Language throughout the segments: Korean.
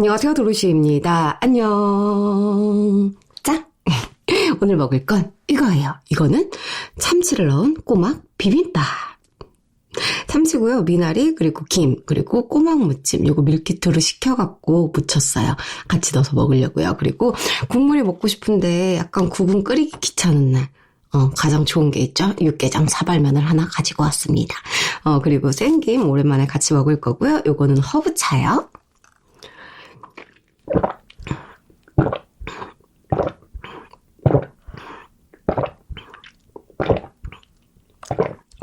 안녕하세요, 도로시입니다. 안녕. 짠! 오늘 먹을 건 이거예요. 이거는 참치를 넣은 꼬막 비빔밥. 참치고요, 미나리, 그리고 김, 그리고 꼬막 무침, 요거 밀키트로 시켜갖고 무쳤어요. 같이 넣어서 먹으려고요. 그리고 국물이 먹고 싶은데 약간 국은 끓이기 귀찮은 날. 어, 가장 좋은 게 있죠? 육개장 사발면을 하나 가지고 왔습니다. 어, 그리고 생김 오랜만에 같이 먹을 거고요. 요거는 허브차요.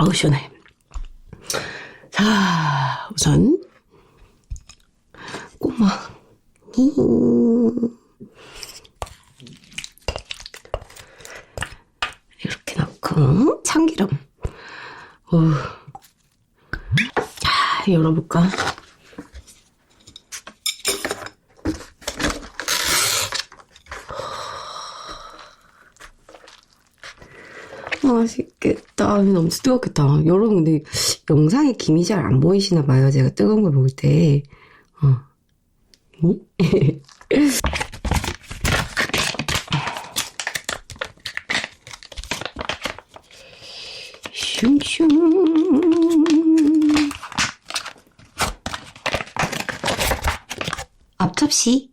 어우, 시원해. 자, 우선, 꼬막. 이렇게 넣고, 참기름. 오. 자, 열어볼까? 맛있겠다. 너무 뜨겁겠다. 여러분, 근데 영상에 김이 잘 안 보이시나 봐요. 제가 뜨거운 걸 먹을 때. 어. 응? 슝슝. 앞접시.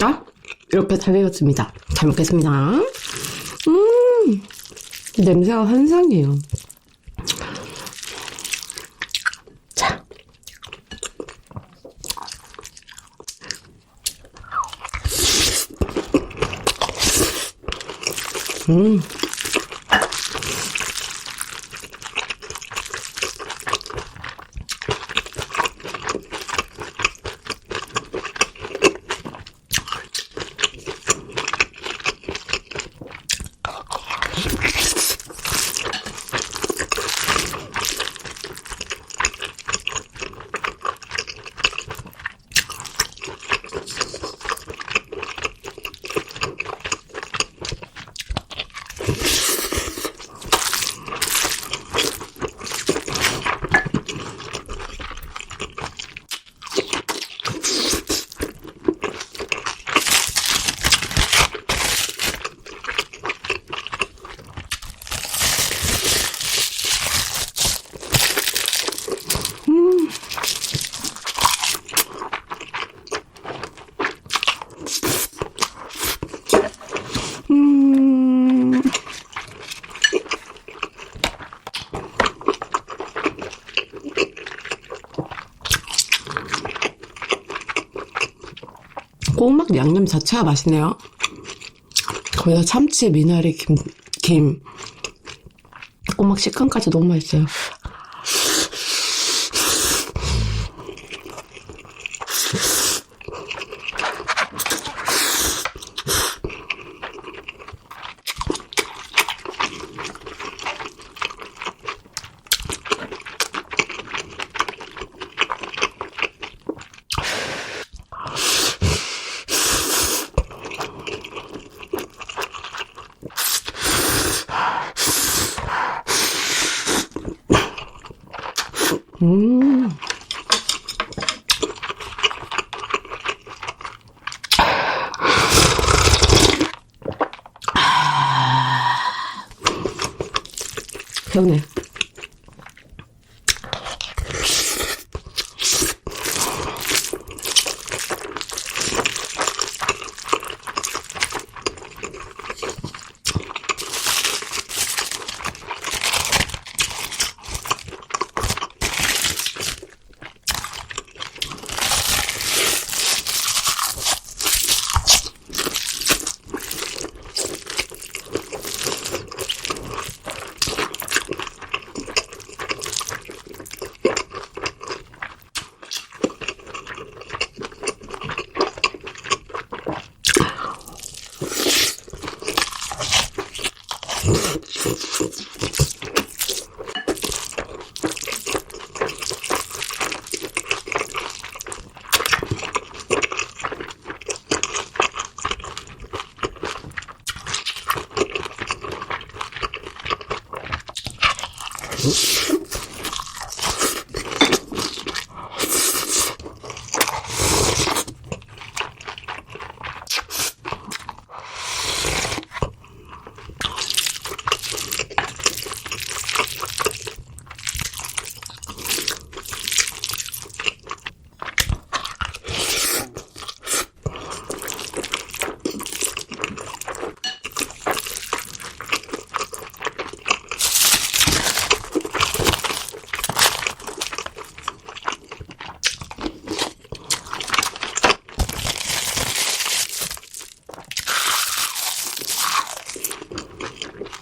자, 이렇게 잘 익었습니다. 잘 먹겠습니다. 음, 냄새가 환상이에요. 자. 음. 음. 꼬막 양념 자체가 맛있네요. 거기다 참치, 미나리, 김, 김. 꼬막 식감까지 너무 맛있어요. 음. 시원해.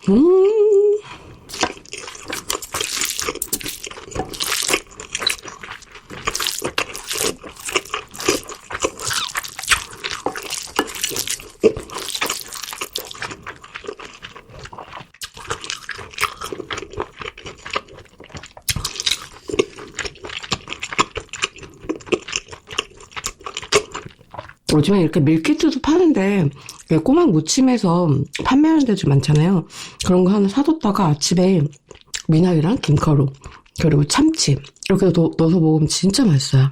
음. 요즘에 이렇게 밀키트도 파는데 꼬막 무침해서 판매하는 데도 많잖아요. 그런 거 하나 사뒀다가 아침에 미나리랑 김가루 그리고 참치 이렇게 넣, 넣어서 먹으면 진짜 맛있어요.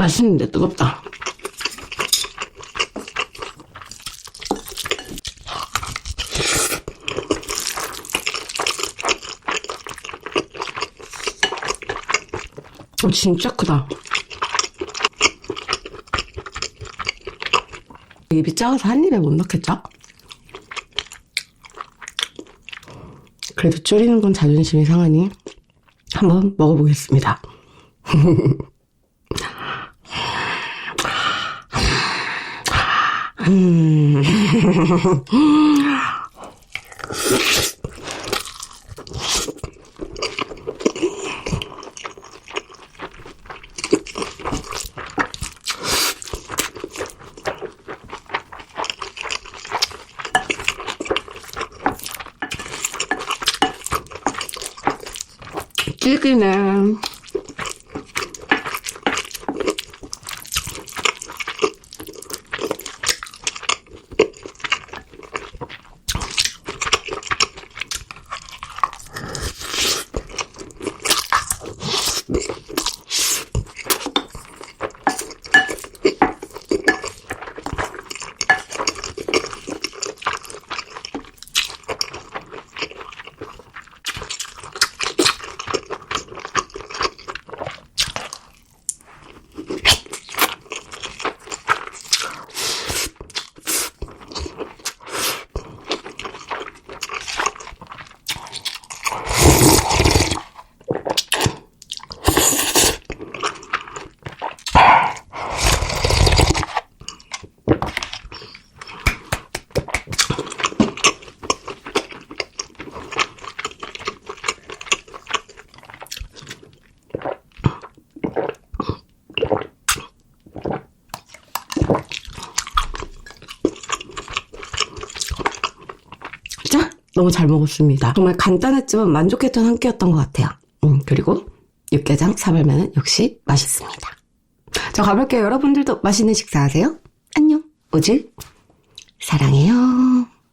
맛있는데 뜨겁다. 어, 진짜 크다. 입이 작아서 한 입에 못 넣겠죠? 그래도 줄이는 건 자존심이 상하니 한번 먹어보겠습니다. 음. 질기네. 자, 너무 잘 먹었습니다. 정말 간단했지만 만족했던 한 끼였던 것 같아요. 음, 그리고 육개장, 사발면은 역시 맛있습니다. 저 가볼게요. 여러분들도 맛있는 식사하세요. 안녕. 오즈 사랑해요.